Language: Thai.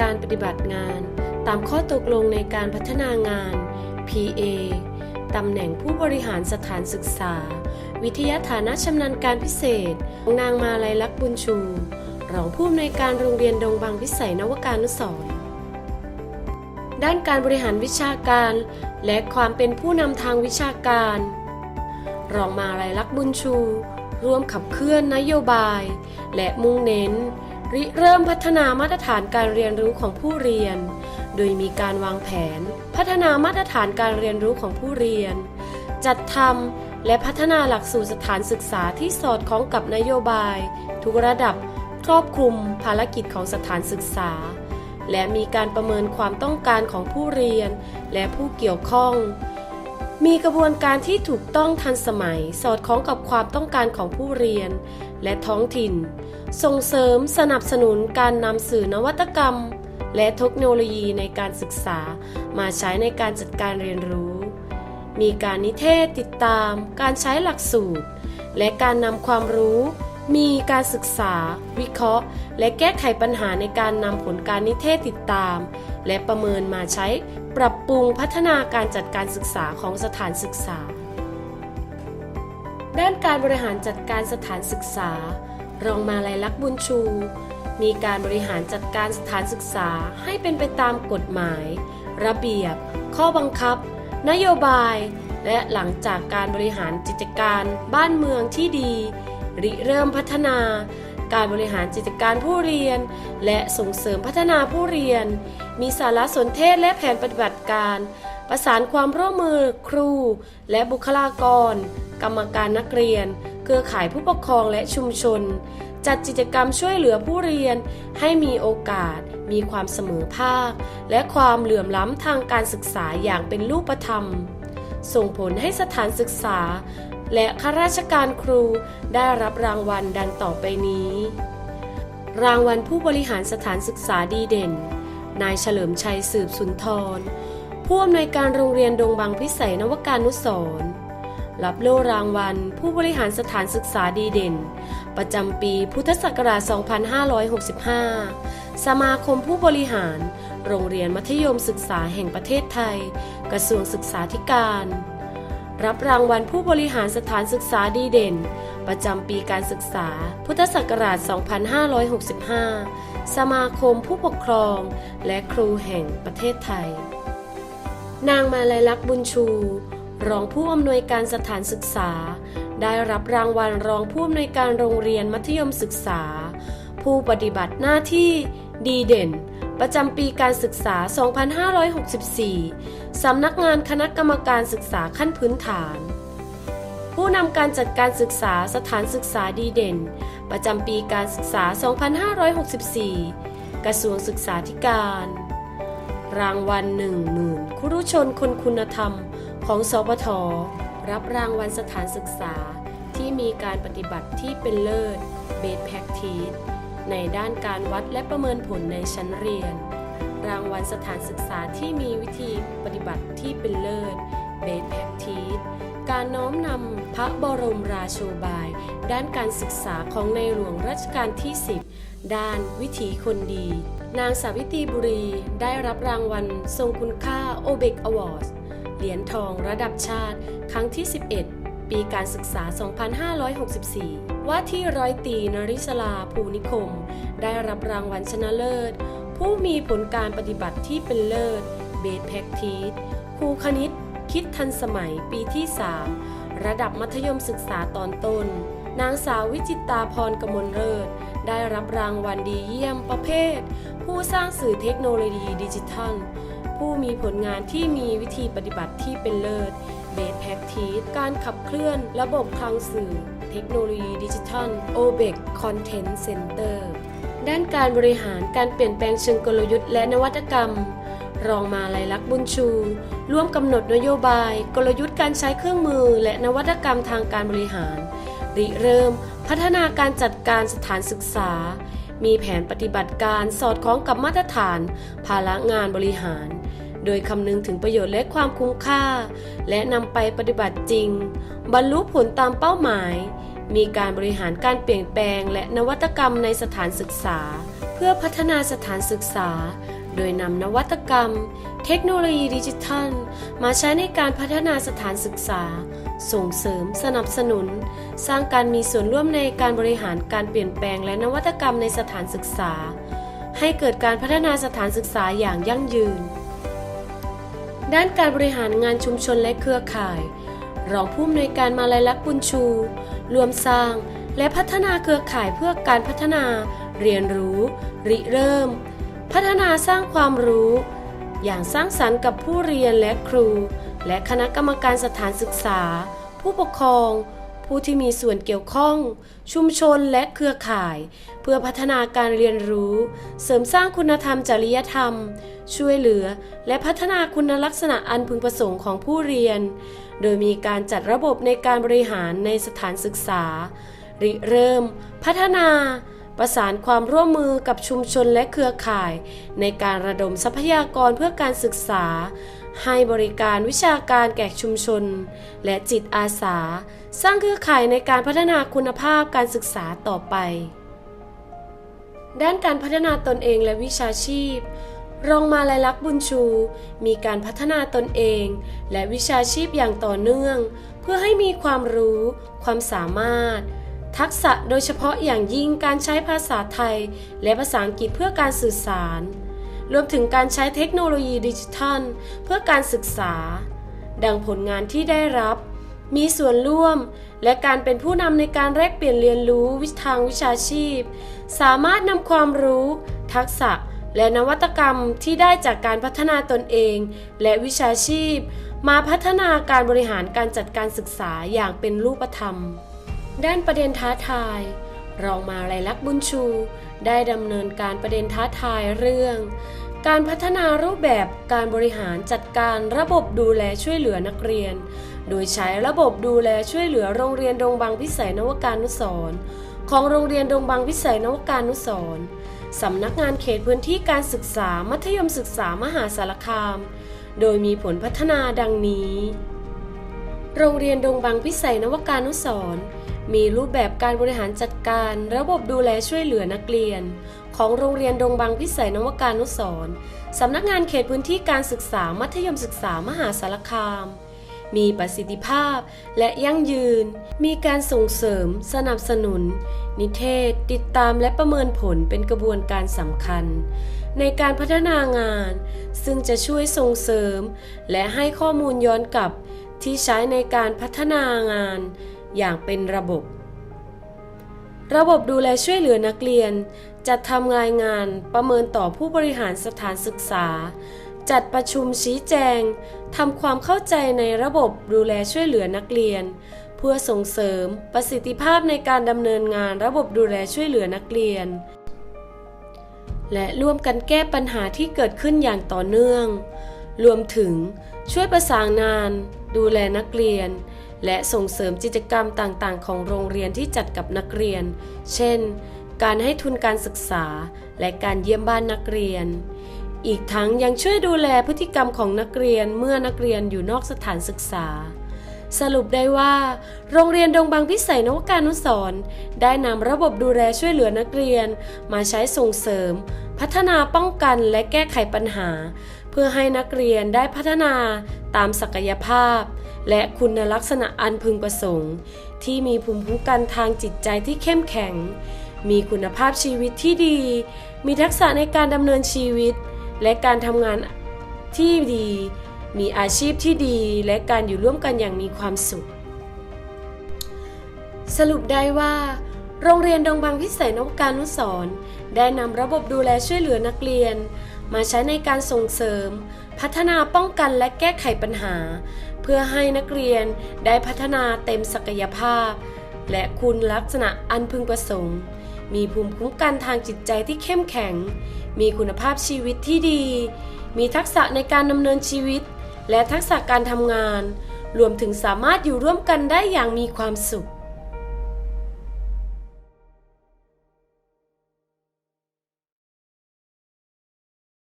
การปฏิบัติงาน ตามข้อตกลงในการพัฒนางาน PA ตำแหน่งผู้บริหารสถานศึกษา วิทยาฐานะชำนาญการพิเศษของนางมาลัยลักษณ์บุญชู รองผู้อำนวยการโรงเรียนดงบางพิสัยนวการนุสรด้านการบริหารวิชาการ และความเป็นผู้นำทางวิชาการ รองมาลัยลักษณ์บุญชู ร่วมขับเคลื่อนนโยบาย และมุ่งเน้น ริเริ่มพัฒนามาตรฐานการเรียนรู้ของผู้เรียน โดยมีการวางแผน พัฒนามาตรฐานการเรียนรู้ของผู้เรียน จัดทำและพัฒนาหลักสูตรสถานศึกษาที่สอดคล้องกับนโยบาย ทุกระดับครอบคลุมภารกิจของสถานศึกษา และมีการประเมินความต้องการของผู้เรียน และผู้เกี่ยวข้อง มีกระบวนการที่ถูกต้องทันสมัยสอดคล้องกับความต้องการของผู้เรียน และท้องถิ่น ส่งเสริมสนับสนุนการนำสื่อนวัตกรรม และเทคโนโลยีในการศึกษา มาใช้ในการจัดการเรียนรู้ มีการนิเทศติดตาม การใช้หลักสูตร และการนำความรู้ มีการศึกษา วิเคราะห์ และแก้ไขปัญหาในการนำผลการนิเทศติดตาม และประเมินมาใช้ ปรับปรุงพัฒนาการจัดการศึกษาของสถานศึกษา ด้านการบริหารจัดการสถานศึกษา รองมาลัยลักษณ์บุญชู มีการบริหารจัดการสถานศึกษาให้เป็นไปตามกฎหมาย ระเบียบ ข้อบังคับ นโยบาย และหลังจากการบริหารกิจการบ้านเมืองที่ดี ริเริ่มพัฒนา การบริหารกิจการผู้เรียน และส่งเสริมพัฒนาผู้เรียน มีสารสนเทศและแผนปฏิบัติการ ประสานความร่วมมือครู และบุคลากร กรรมการนักเรียน เครือข่ายผู้ปกครองและชุมชน จัดกิจกรรมช่วยเหลือผู้เรียน ให้มีโอกาส มีความเสมอภาค และความเหลื่อมล้ำทางการศึกษาอย่างเป็นรูปธรรมส่งผลให้สถานศึกษา และข้าราชการครูได้รับรางวัลดังต่อไปนี้ รางวัลผู้บริหารสถานศึกษาดีเด่น นายเฉลิมชัยสืบสุนทร ผู้อำนวยการโรงเรียนดงบางพิสัยนวการนุสรรับโล่รางวัล ผู้บริหารสถานศึกษาดีเด่น ประจำปีพุทธศักราช 2565 สมาคมผู้บริหาร โรงเรียนมัธยมศึกษาแห่งประเทศไทย กระทรวงศึกษาธิการ รับรางวัลผู้บริหารสถานศึกษาดีเด่น ประจำปีการศึกษา พุทธศักราช 2565 สมาคมผู้ปกครองและครูแห่งประเทศไทย นางมาลัยลักษณ์บุญชู รองผู้อำนวยการสถานศึกษา ได้รับรางวัลรองผู้อำนวยการโรงเรียนมัธยมศึกษา ผู้ปฏิบัติหน้าที่ดีเด่น ประจำปีการศึกษา 2564 สำนักงานคณะกรรมการศึกษาขั้นพื้นฐาน ผู้นำการจัดการศึกษาสถานศึกษาดีเด่น ประจำปีการศึกษา 2564 กระทรวงศึกษาธิการ รางวัลหนึ่งหมื่นครุชนคนคุณธรรมของสปทรับรางวัลสถานศึกษาที่มีการปฏิบัติที่เป็นเลิศเบสแพคทีส ในด้านการวัดและประเมินผลในชั้นเรียน รางวัลสถานศึกษาที่มีวิธีปฏิบัติที่เป็นเลิศเบสแพคทีสการน้อมนำพระบรมราโชบาย ด้านการศึกษาของในหลวงรัชกาลที่ 10 ด้านวิถีคนดี นางสาวิตรีบุรี ได้รับรางวัลทรงคุณค่าโอเบกอวอร์ดเหรียญทองระดับชาติ ครั้งที่ 11 ปีการศึกษา 2564 ว่าที่ร้อยตีนริศลาภูนิคม ได้รับรางวัลชนะเลิศ ผู้มีผลการปฏิบัติที่เป็นเลิศ เบสแพคทีสครูคณิต คิดทันสมัยปีที่ 3 ระดับมัธยมศึกษาตอนต้น นางสาววิจิตตาพรกมลเลิศ ได้รับรางวัลดีเยี่ยมประเภท ผู้สร้างสื่อเทคโนโลยีดิจิทัล ผู้มีผลงานที่มีวิธีปฏิบัติที่เป็นเลิศ เบสแพคทีสการขับเคลื่อนระบบคลังสื่อ เทคโนโลยีดิจิทัล o b e c Content Center ด้านการบริหารการเปลี่ยนแปลงเชิงกลยุทธ์และนวัตกรรม รองมาลัยลักษณ์บุญชู ร่วมกำหนดนโยบาย กลยุทธ์การใช้เครื่องมือ และนวัตกรรมทางการบริหารริเริ่ม พัฒนาการจัดการสถานศึกษา มีแผนปฏิบัติการสอดคล้องกับมาตรฐาน ภาระงานบริหาร โดยคำนึงถึงประโยชน์และความคุ้มค่า และนำไปปฏิบัติจริง บรรลุผลตามเป้าหมาย มีการบริหารการเปลี่ยนแปลง และนวัตกรรมในสถานศึกษา เพื่อพัฒนาสถานศึกษา โดยนำนวัตกรรม เทคโนโลยีดิจิทัล มาใช้ในการพัฒนาสถานศึกษา ส่งเสริม สนับสนุน สร้างการมีส่วนร่วมในการบริหารการเปลี่ยนแปลง และนวัตกรรมในสถานศึกษาให้เกิดการพัฒนาสถานศึกษาอย่างยั่งยืน ด้านการบริหารงานชุมชนและเครือข่าย รองผู้อำนวยการมาลัยลักษณ์บุญชู รวมสร้าง และพัฒนาเครือข่ายเพื่อการพัฒนา เรียนรู้ ริเริ่ม พัฒนาสร้างความรู้ อย่างสร้างสรรค์กับผู้เรียนและครู และคณะกรรมการสถานศึกษา ผู้ปกครอง ผู้ที่มีส่วนเกี่ยวข้อง ชุมชนและเครือข่าย เพื่อพัฒนาการเรียนรู้ เสริมสร้างคุณธรรมจริยธรรม ช่วยเหลือ และพัฒนาคุณลักษณะอันพึงประสงค์ของผู้เรียน โดยมีการจัดระบบในการบริหารในสถานศึกษา ริเริ่ม พัฒนา ประสานความร่วมมือกับชุมชนและเครือข่าย ในการระดมทรัพยากรเพื่อการศึกษา ให้บริการวิชาการแก่ชุมชน และจิตอาสา สร้างเครือข่ายในการพัฒนาคุณภาพการศึกษาต่อไป ด้านการพัฒนาตนเองและวิชาชีพ รองมาลายลักษณ์บุญชู มีการพัฒนาตนเอง และวิชาชีพอย่างต่อเนื่อง เพื่อให้มีความรู้ ความสามารถ ทักษะโดยเฉพาะอย่างยิ่งการใช้ภาษาไทย และภาษาอังกฤษเพื่อการสื่อสาร รวมถึงการใช้เทคโนโลยีดิจิทัล เพื่อการศึกษา ดังผลงานที่ได้รับ มีส่วนร่วม และการเป็นผู้นำในการแลกเปลี่ยนเรียนรู้วิทางวิชาชีพ สามารถนำความรู้ ทักษะ และนวัตกรรมที่ได้จากการพัฒนาตนเอง และวิชาชีพ มาพัฒนาการบริหารการจัดการศึกษาอย่างเป็นรูปธรรม ด้านประเด็นท้าทาย รองมาลัยลักษณ์บุญชู ได้ดำเนินการประเด็นท้าทายเรื่อง การพัฒนารูปแบบการบริหารจัดการระบบดูแลช่วยเหลือนักเรียน โดยใช้ระบบดูแลช่วยเหลือโรงเรียนดงบางพิสัยนวการนุสรณ์ของโรงเรียนดงบางพิสัยนวการนุสรณ์สำนักงานเขตพื้นที่การศึกษามัธยมศึกษามหาสารคาม โดยมีผลพัฒนาดังนี้ โรงเรียนดงบางพิสัยนวการนุสรณ์ มีรูปแบบการบริหารจัดการ ระบบดูแลช่วยเหลือนักเรียน ของโรงเรียนดงบางพิสัยนวการนุสรสำนักงานเขตพื้นที่การศึกษามัธยมศึกษามหาสารคาม มีประสิทธิภาพและยั่งยืน มีการส่งเสริม สนับสนุน นิเทศ ติดตามและประเมินผลเป็นกระบวนการสำคัญ ในการพัฒนางาน ซึ่งจะช่วยส่งเสริม และให้ข้อมูลย้อนกลับที่ใช้ในการพัฒนางาน อย่างเป็นระบบ ระบบดูแลช่วยเหลือนักเรียน จัดทำรายงานประเมินต่อผู้บริหารสถานศึกษา จัดประชุมชี้แจงทำความเข้าใจในระบบดูแลช่วยเหลือนักเรียน เพื่อส่งเสริมประสิทธิภาพในการดำเนินงานระบบดูแลช่วยเหลือนักเรียน และร่วมกันแก้ปัญหาที่เกิดขึ้นอย่างต่อเนื่อง รวมถึงช่วยประสานงาน ดูแลนักเรียน และส่งเสริมกิจกรรมต่างๆ ของโรงเรียนที่จัดกับนักเรียน เช่น การให้ทุนการศึกษา และการเยี่ยมบ้านนักเรียน อีกทั้งยังช่วยดูแลพฤติกรรมของนักเรียนเมื่อนักเรียนอยู่นอกสถานศึกษา สรุปได้ว่า โรงเรียนดงบางพิสัยนวการนุสรได้นำระบบดูแลช่วยเหลือนักเรียน มาใช้ส่งเสริม พัฒนาป้องกันและแก้ไขปัญหา เพื่อให้นักเรียนได้พัฒนาตามศักยภาพ และคุณลักษณะอันพึงประสงค์ ที่มีภูมิคุ้มกันทางจิตใจที่เข้มแข็ง มีคุณภาพชีวิตที่ดี มีทักษะในการดำเนินชีวิต และการทำงานที่ดี มีอาชีพที่ดี และการอยู่ร่วมกันอย่างมีความสุข สรุปได้ว่า โรงเรียนดงบางพิสัยนวการนุสรณ์ได้นำระบบดูแลช่วยเหลือนักเรียน มาใช้ในการส่งเสริม พัฒนาป้องกันและแก้ไขปัญหา เพื่อให้นักเรียนได้พัฒนาเต็มศักยภาพ และคุณลักษณะอันพึงประสงค์ มีภูมิคุ้มกันทางจิตใจที่เข้มแข็ง มีคุณภาพชีวิตที่ดี มีทักษะในการดำเนินชีวิต และทักษะการทำงาน รวมถึงสามารถอยู่ร่วมกันได้อย่างมีความสุข